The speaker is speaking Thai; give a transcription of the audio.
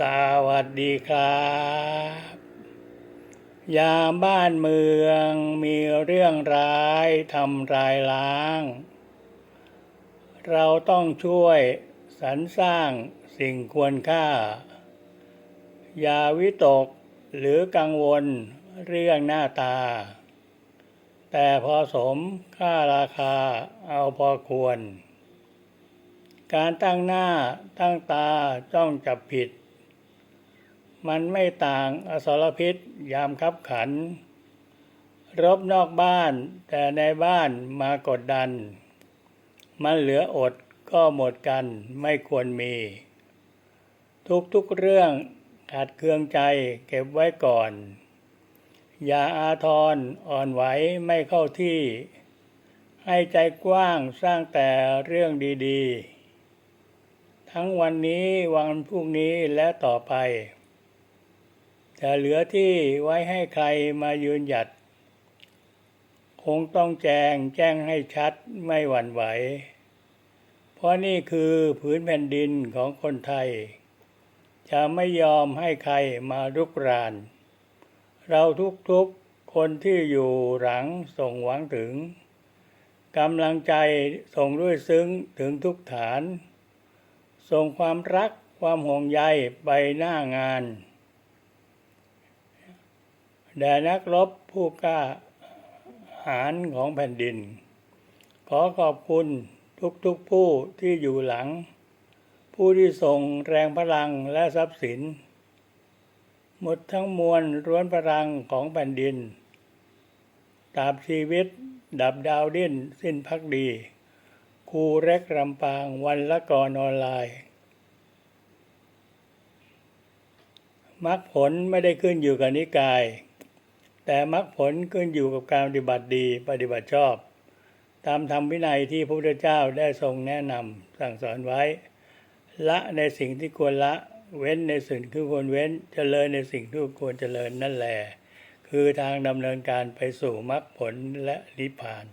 สวัสดีครับ ยามบ้านเมืองมีเรื่องร้ายทำรายล้าง เราต้องช่วยสรรสร้างสิ่งควรค่า อย่าวิตกหรือกังวลเรื่องหน้าตา แต่พอสมค่าราคาเอาพอควร การตั้งหน้าตั้งตาจ้องจับผิด มันไม่ต่างอสรพิษยามคับขัน รบนอกบ้านแต่ในบ้านมากดดัน มันเหลืออดก็หมดกันไม่ควรมี ทุกๆเรื่องขัดเครื่องใจเก็บไว้ก่อน อย่าอาทรอ่อนไหวไม่เข้าที่ ให้ใจกว้างสร้างแต่เรื่องดีๆ ทั้งวันนี้วันพรุ่งนี้และต่อไป จะเหลือที่ไว้ให้ใครมายืนหยัด คงต้องแจงแจ้งให้ชัดไม่หวั่นไหว เพราะนี่คือพื้นแผ่นดินของคนไทย จะไม่ยอมให้ใครมารุกราน เราทุกๆคนที่อยู่หลังส่งหวังถึงกำลังใจส่งด้วยซึ้งถึงทุกฐาน ส่งความรักความห่วงใยไปหน้างาน แด่นักรบผู้กล้าหาญของแผ่นดิน ขอขอบคุณทุกๆผู้ที่อยู่หลัง ผู้ที่ส่งแรงพลังและทรัพย์สิน หมดทั้งมวลร้วนพลังของแผ่นดินตราบชีวิต ดับดาวดิ้นสิ้นพักดีครูเร็กรำปางวันละก่อนออนไลน์มรรคผลไม่ได้ขึ้นอยู่กับนิกาย แต่มรรคผลขึ้นอยู่กับการปฏิบัติดีปฏิบัติชอบ ตามธรรมวินัยที่พระพุทธเจ้าได้ทรงแนะนำสั่งสอนไว้ ละในสิ่งที่ควรละเว้นในสิ่งที่ควรเว้นเจริญในสิ่งที่ควรเจริญนั่นแหละคือทางดำเนินการไปสู่มรรคผลและนิพพาน